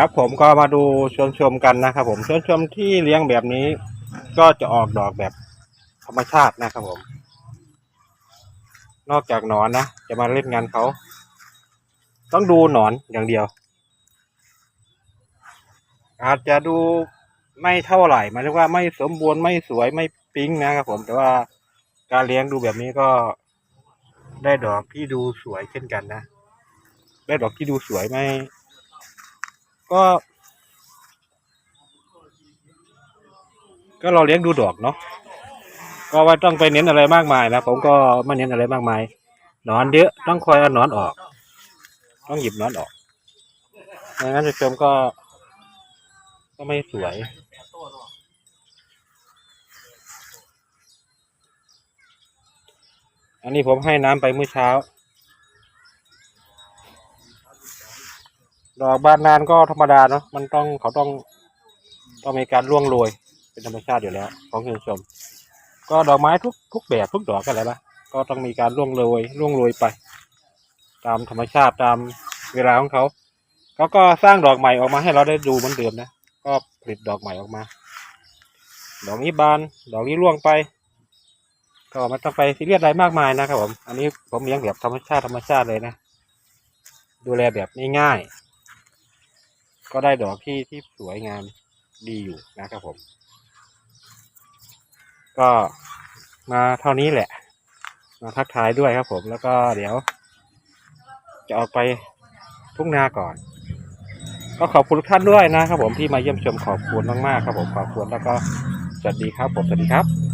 ครับผมก็มาดูชมชมกันนะครับผมชมชมที่เลี้ยงแบบนี้ ก็จะออกดอกแบบธรรมชาตินะครับผม นอกจากหนอนนะจะมาเล่นงานเขา ต้องดูหนอนอย่างเดียว อาจจะดูไม่เท่าไหร่หมายถึงว่าไม่สมบูรณ์ไม่สวยไม่ปิ๊งนะครับผมแต่ว่าการเลี้ยงดูแบบนี้ก็ได้ดอกที่ดูสวยเช่นกันนะ ได้ดอกที่ดูสวยไม่ ก็ ก็เราเลี้ยงดูดอกเนาะก็ว่าต้องไปเน้นอะไรมากมายนะผมก็ไม่เน้นอะไรมากมายนอนเยอะต้องคอยเอานอนออก ต้องหยิบนอนออกไม่งั้นจะชมก็ ก็ไม่สวยอันนี้ผมให้น้ำไปเมื่อเช้า ดอกบานนานก็ธรรมดาเนาะมันต้องเขาต้องต้องมีการร่วงโรยเป็นธรรมชาติอยู่แล้วของคุณผู้ชม ก็ดอกไม้ทุกทุกแบบทุกดอกกันแหละนะก็ต้องมีการร่วงโรยร่วงโรยไป ตามธรรมชาติตามเวลาของเขาเขาก็สร้างดอกใหม่ออกมาให้เราได้ดูเหมือนเดิมนะก็ผลิตดอกใหม่ออกมา ดอกนี้บานดอกนี้ร่วงไป ก็ไม่ต้องไปซีเรียสอะไรมากมายนะครับผม อันนี้ผมเลี้ยงแบบธรรมชาติธรรมชาติเลยนะ ดูแลแบบง่ายๆ ก็ได้ดอกที่ที่สวยงามดีอยู่นะครับผม ก็มาเท่านี้แหละ มาทักทายด้วยครับผมแล้วก็เดี๋ยว จะออกไปทุ่งนาก่อน ก็ขอบคุณทุกท่านด้วยนะครับผมที่มาเยี่ยมชมขอบคุณมากๆครับผมขอบคุณแล้วก็สวัสดีครับผมสวัสดีครับ